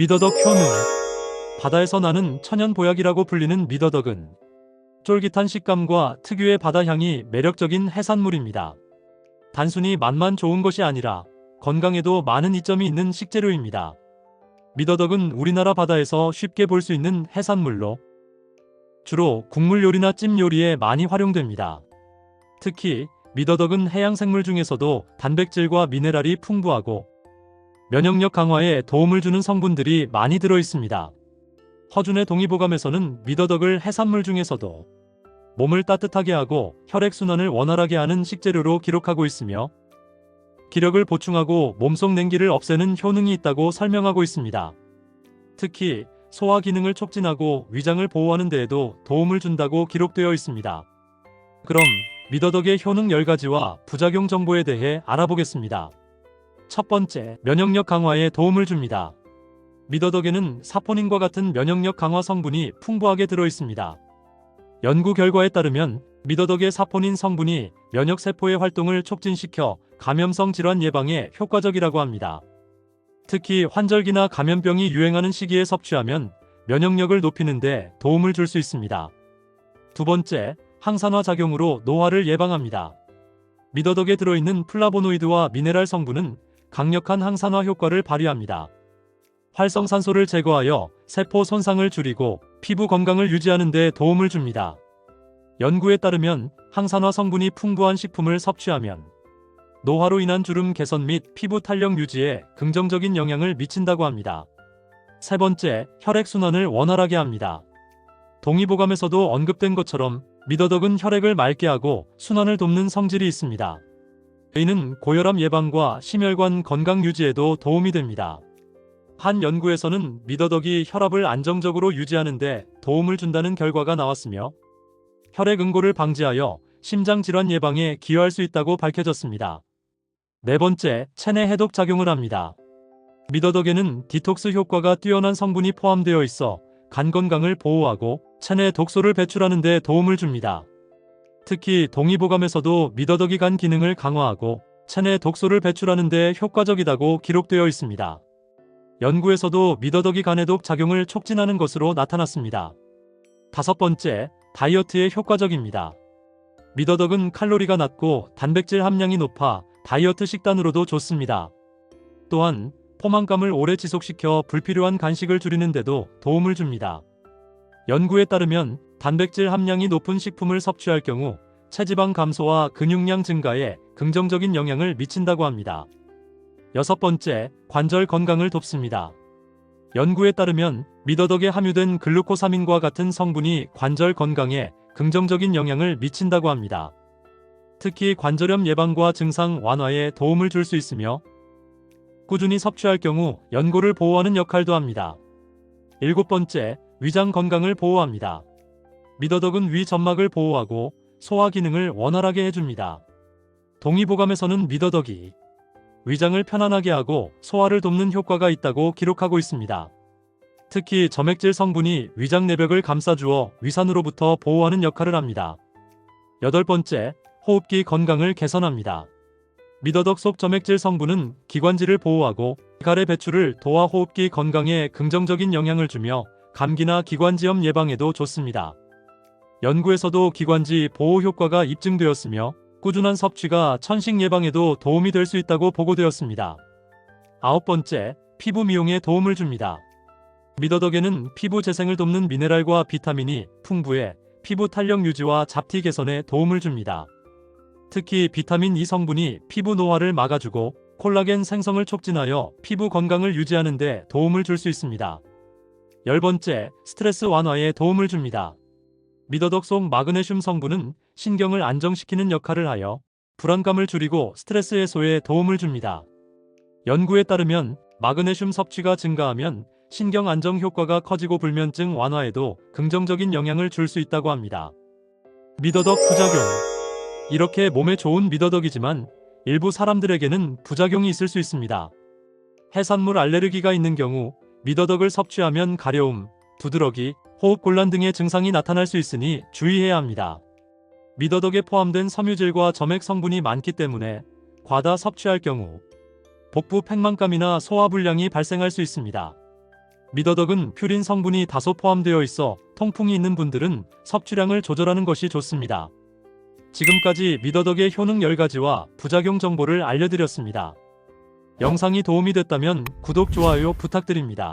미더덕 효능 바다에서 나는 천연 보약이라고 불리는 미더덕은 쫄깃한 식감과 특유의 바다 향이 매력적인 해산물입니다. 단순히 맛만 좋은 것이 아니라 건강에도 많은 이점이 있는 식재료입니다. 미더덕은 우리나라 바다에서 쉽게 볼 수 있는 해산물로 주로 국물 요리나 찜 요리에 많이 활용됩니다. 특히 미더덕은 해양 생물 중에서도 단백질과 미네랄이 풍부하고 면역력 강화에 도움을 주는 성분들이 많이 들어 있습니다. 허준의 동의보감에서는 미더덕을 해산물 중에서도 몸을 따뜻하게 하고 혈액순환을 원활하게 하는 식재료로 기록하고 있으며 기력을 보충하고 몸속 냉기를 없애는 효능이 있다고 설명하고 있습니다. 특히 소화 기능을 촉진하고 위장을 보호하는 데에도 도움을 준다고 기록되어 있습니다. 그럼 미더덕의 효능 10가지와 부작용 정보에 대해 알아보겠습니다. 첫 번째, 면역력 강화에 도움을 줍니다. 미더덕에는 사포닌과 같은 면역력 강화 성분이 풍부하게 들어 있습니다. 연구 결과에 따르면 미더덕의 사포닌 성분이 면역세포의 활동을 촉진시켜 감염성 질환 예방에 효과적이라고 합니다. 특히 환절기나 감염병이 유행하는 시기에 섭취하면 면역력을 높이는데 도움을 줄 수 있습니다. 두 번째, 항산화 작용으로 노화를 예방합니다. 미더덕에 들어있는 플라보노이드와 미네랄 성분은 강력한 항산화 효과를 발휘합니다. 활성산소를 제거하여 세포 손상을 줄이고 피부 건강을 유지하는 데 도움을 줍니다. 연구에 따르면 항산화 성분이 풍부한 식품을 섭취하면 노화로 인한 주름 개선 및 피부 탄력 유지에 긍정적인 영향을 미친다고 합니다. 세 번째, 혈액순환을 원활하게 합니다. 동의보감에서도 언급된 것처럼 미더덕은 혈액을 맑게 하고 순환을 돕는 성질이 있습니다. 이는 고혈압 예방과 심혈관 건강 유지에도 도움이 됩니다. 한 연구에서는 미더덕이 혈압을 안정적으로 유지하는데 도움을 준다는 결과가 나왔으며 혈액 응고를 방지하여 심장 질환 예방에 기여할 수 있다고 밝혀졌습니다. 네 번째, 체내 해독 작용을 합니다. 미더덕에는 디톡스 효과가 뛰어난 성분이 포함되어 있어 간 건강을 보호하고 체내 독소를 배출하는 데 도움을 줍니다. 특히 동의보감에서도 미더덕이 간 기능을 강화하고 체내 독소를 배출하는 데 효과적이다고 기록되어 있습니다. 연구에서도 미더덕이 간해독 작용을 촉진하는 것으로 나타났습니다. 다섯 번째, 다이어트에 효과적입니다. 미더덕은 칼로리가 낮고 단백질 함량이 높아 다이어트 식단으로도 좋습니다. 또한 포만감을 오래 지속시켜 불필요한 간식을 줄이는데도 도움을 줍니다. 연구에 따르면 단백질 함량이 높은 식품을 섭취할 경우 체지방 감소와 근육량 증가에 긍정적인 영향을 미친다고 합니다. 여섯 번째, 관절 건강을 돕습니다. 연구에 따르면 미더덕에 함유된 글루코사민과 같은 성분이 관절 건강에 긍정적인 영향을 미친다고 합니다. 특히 관절염 예방과 증상 완화에 도움을 줄 수 있으며 꾸준히 섭취할 경우 연골을 보호하는 역할도 합니다. 일곱 번째, 위장 건강을 보호합니다. 미더덕은 위 점막을 보호하고 소화 기능을 원활하게 해줍니다. 동의보감에서는 미더덕이 위장을 편안하게 하고 소화를 돕는 효과가 있다고 기록하고 있습니다. 특히 점액질 성분이 위장 내벽을 감싸주어 위산으로부터 보호하는 역할을 합니다. 여덟 번째, 호흡기 건강을 개선합니다. 미더덕 속 점액질 성분은 기관지를 보호하고 가래 배출을 도와 호흡기 건강에 긍정적인 영향을 주며 감기나 기관지염 예방에도 좋습니다. 연구에서도 기관지 보호 효과가 입증되었으며 꾸준한 섭취가 천식 예방에도 도움이 될 수 있다고 보고되었습니다. 아홉 번째, 피부 미용에 도움을 줍니다. 미더덕에는 피부 재생을 돕는 미네랄과 비타민이 풍부해 피부 탄력 유지와 잡티 개선에 도움을 줍니다. 특히 비타민 E 성분이 피부 노화를 막아주고 콜라겐 생성을 촉진하여 피부 건강을 유지하는 데 도움을 줄 수 있습니다. 열 번째, 스트레스 완화에 도움을 줍니다. 미더덕 속 마그네슘 성분은 신경을 안정시키는 역할을 하여 불안감을 줄이고 스트레스 해소에 도움을 줍니다. 연구에 따르면 마그네슘 섭취가 증가하면 신경 안정 효과가 커지고 불면증 완화에도 긍정적인 영향을 줄 수 있다고 합니다. 미더덕 부작용 이렇게 몸에 좋은 미더덕이지만 일부 사람들에게는 부작용이 있을 수 있습니다. 해산물 알레르기가 있는 경우 미더덕을 섭취하면 가려움, 두드러기, 호흡곤란 등의 증상이 나타날 수 있으니 주의해야 합니다. 미더덕에 포함된 섬유질과 점액 성분이 많기 때문에 과다 섭취할 경우 복부 팽만감이나 소화불량이 발생할 수 있습니다. 미더덕은 퓨린 성분이 다소 포함되어 있어 통풍이 있는 분들은 섭취량을 조절하는 것이 좋습니다. 지금까지 미더덕의 효능 10가지와 부작용 정보를 알려드렸습니다. 영상이 도움이 됐다면 구독, 좋아요 부탁드립니다.